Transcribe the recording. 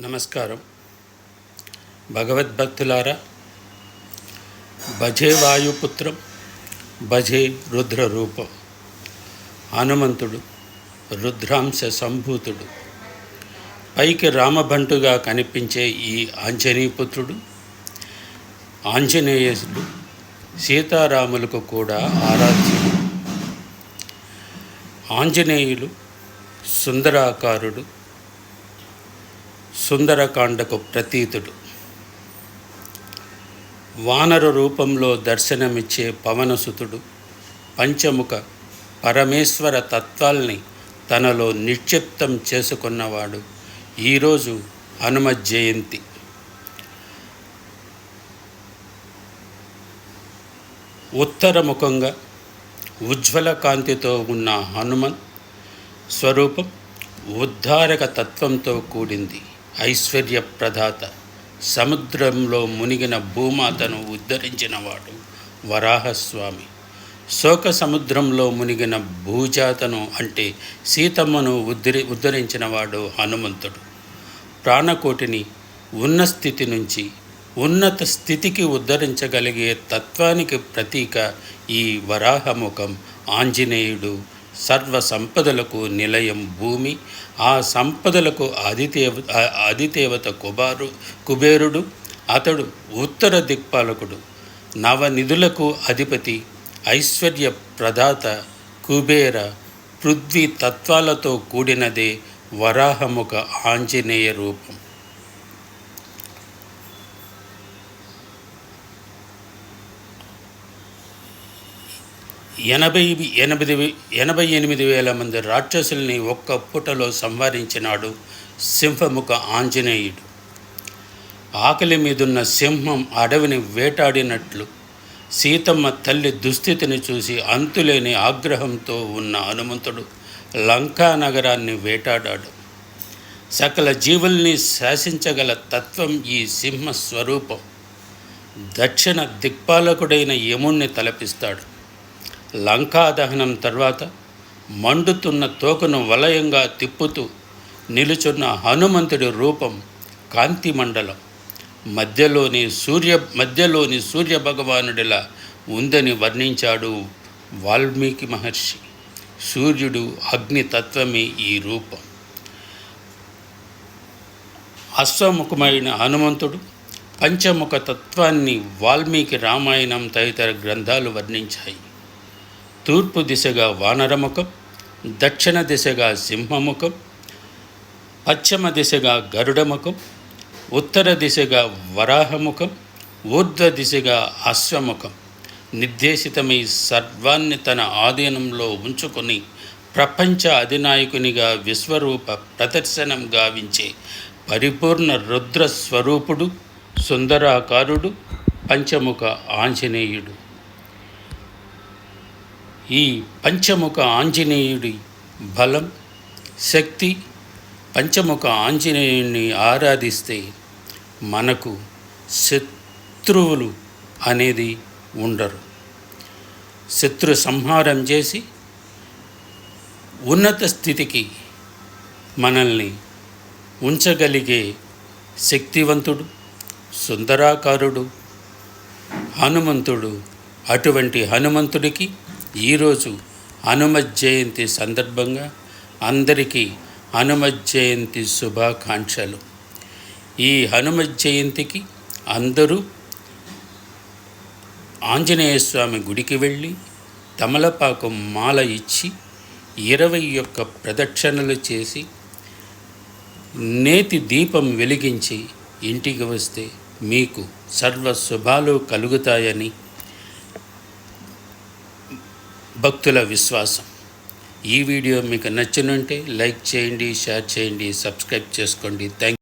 నమస్కారం. భగవద్భక్తులారా భజే వాయుపుత్రం భజే రుద్ర రూపం హనుమంతుడు రుద్రాంశ సంభూతుడు. పైకి రామభంటుగా కనిపించే ఈ ఆంజనేయపుత్రుడు ఆంజనేయుడు సీతారాములకు కూడా ఆరాధ్యుడు. ఆంజనేయులు సుందరాకారుడు సుందరకాండకు ప్రతీతుడు. వానర రూపంలో దర్శనమిచ్చే పవనసుతుడు పంచముఖ పరమేశ్వర తత్వాల్ని తనలో నిక్షిప్తం చేసుకున్నవాడు ఈరోజు హనుమ జయంతి. ఉత్తరముఖంగా ఉజ్వల కాంతితో ఉన్న హనుమన్ స్వరూపం ఉద్ధారక తత్వంతో కూడింది. ఐశ్వర్య ప్రదాత సముద్రంలో మునిగిన భూమాతను ఉద్ధరించినవాడు వరాహస్వామి. శోక సముద్రంలో మునిగిన భూజాతను అంటే సీతమ్మను ఉద్ధరి ఉద్ధరించినవాడు హనుమంతుడు. ప్రాణకోటిని ఉన్న స్థితి నుంచి ఉన్నత స్థితికి ఉద్ధరించగలిగే తత్వానికి ప్రతీక ఈ వరాహముఖం ఆంజనేయుడు సర్వ సంపదలకు నిలయం భూమి ఆ సంపదలకు ఆదిదేవ ఆదిదేవత కుబారు కుబేరుడు అతడు ఉత్తర దిక్పాలకుడు నవనిధులకు అధిపతి ఐశ్వర్య ప్రదాత కుబేర పృథ్వీ తత్వాలతో కూడినదే వరాహముఖ ఆంజనేయ రూపం. ఎనభై ఎనిమిది ఎనభై ఎనిమిది వేల మంది రాక్షసుల్ని ఒక్క పూటలో సంహరించినాడు సింహముఖ ఆంజనేయుడు. ఆకలి మీదున్న సింహం అడవిని వేటాడినట్లు సీతమ్మ తల్లి దుస్థితిని చూసి అంతులేని ఆగ్రహంతో ఉన్న హనుమంతుడు లంకా నగరాన్ని వేటాడాడు. సకల జీవుల్ని శాసించగల తత్వం ఈ సింహ స్వరూపం దక్షిణ దిక్పాలకుడైన యముణ్ణి తలపిస్తాడు. లంకా దహనం తర్వాత మండుతున్న తోకను వలయంగా తిప్పుతూ నిలుచున్న హనుమంతుడి రూపం కాంతి మండలం. మధ్యలోని సూర్య మధ్యలోని సూర్య భగవానుడిలా ఉందని వర్ణించాడు వాల్మీకి మహర్షి. సూర్యుడు అగ్నితత్వమే ఈ రూపం. అశ్వముఖమైన హనుమంతుడు పంచముఖ తత్వాన్ని వాల్మీకి రామాయణం తదితర గ్రంథాలు వర్ణించాయి. తూర్పు దిశగా వానరముఖం దక్షిణ దిశగా సింహముఖం పశ్చిమ దిశగా గరుడముఖం ఉత్తర దిశగా వరాహముఖం ఊర్ధ్వ దిశగా అశ్వముఖం నిర్దేశితమై సర్వాన్ని తన ఆధీనంలో ఉంచుకొని ప్రపంచ అధినాయకునిగా విశ్వరూప ప్రదర్శనం గావించే పరిపూర్ణ రుద్ర స్వరూపుడు సుందరాకారుడు పంచముఖ ఆంజనేయుడు. ఈ పంచముఖ ఆంజనేయుడి బలం శక్తి పంచముఖ ఆంజనేయుడిని ఆరాధిస్తే మనకు శత్రువులు అనేది ఉండరు. శత్రు సంహారం చేసి ఉన్నత స్థితికి మనల్ని ఉంచగలిగే శక్తివంతుడు సుందరాకారుడు హనుమంతుడు అటువంటి హనుమంతుడికి ఈరోజు హనుమత్ జయంతి సందర్భంగా అందరికీ హనుమత్ జయంతి శుభాకాంక్షలు. ఈ హనుమత్ జయంతికి అందరూ ఆంజనేయ స్వామి గుడికి వెళ్ళి తమలపాకు మాల ఇచ్చి ఇరవై యొక్క ప్రదక్షిణలు చేసి నేతి దీపం వెలిగించి ఇంటికి వస్తే మీకు సర్వ శుభాలు కలుగుతాయని భక్తుల విశ్వాసం. ఈ వీడియో మీకు నచ్చినంటే లైక్ చేయండి షేర్ చేయండి సబ్స్క్రైబ్ చేసుకోండి. థ్యాంక్